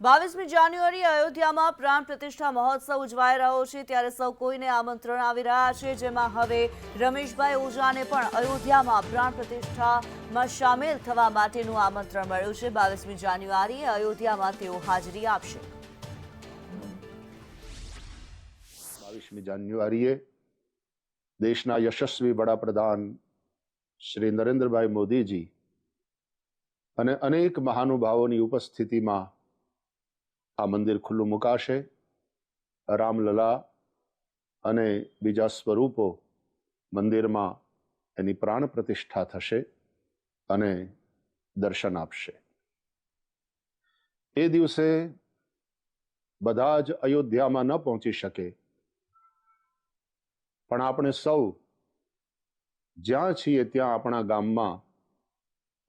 બાવીસમી જાન્યુઆરી અયોધ્યામાં પ્રાણ પ્રતિષ્ઠા મહોત્સવ ઉજવાઈ રહ્યો છે. ત્યારે સૌ કોઈને આમંત્રણ આવી રહ્યા છે. જેમાં હવે રમેશભાઈ ઓઝાને પણ અયોધ્યામાં પ્રાણ પ્રતિષ્ઠામાં સામેલ થવા માટેનું આમંત્રણ મળ્યું છે. બાવીસમી જાન્યુઆરીએ અયોધ્યામાં તેઓ હાજરી આપશે. બાવીસમી જાન્યુઆરીએ દેશના યશસ્વી વડાપ્રધાન શ્રી નરેન્દ્રભાઈ મોદીજી અને અનેક મહાનુભાવોની ઉપસ્થિતિમાં આ મંદિર ખુલ્લું મુકાશે. રામલલા અને બીજા સ્વરૂપો મંદિરમાં એની પ્રાણ પ્રતિષ્ઠા થશે અને દર્શન આપશે. એ દિવસે બધા જ અયોધ્યામાં ન પહોંચી શકે. પણ આપણે સૌ જ્યાં છીએ ત્યાં આપણા ગામમાં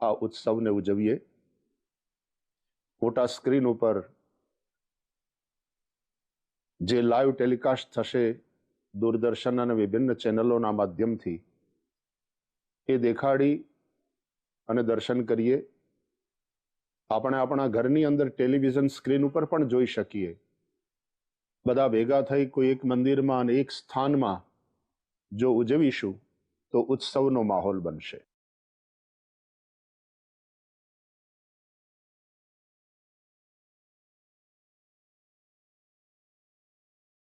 આ ઉત્સવને ઉજવીએ. મોટા સ્ક્રીન ઉપર જે લાઈવ ટેલિકાસ્ટ થશે, દૂરદર્શન અને વિભિન્ન ચેનલોના માધ્યમથી, એ દેખાડી અને દર્શન કરીએ. આપણે આપણા ઘરની અંદર ટેલિવિઝન સ્ક્રીન ઉપર પણ જોઈ શકીએ. બધા ભેગા થઈ કોઈ એક મંદિરમાં અને એક સ્થાનમાં જો ઉજવીશું, તો ઉત્સવનો માહોલ બનશે.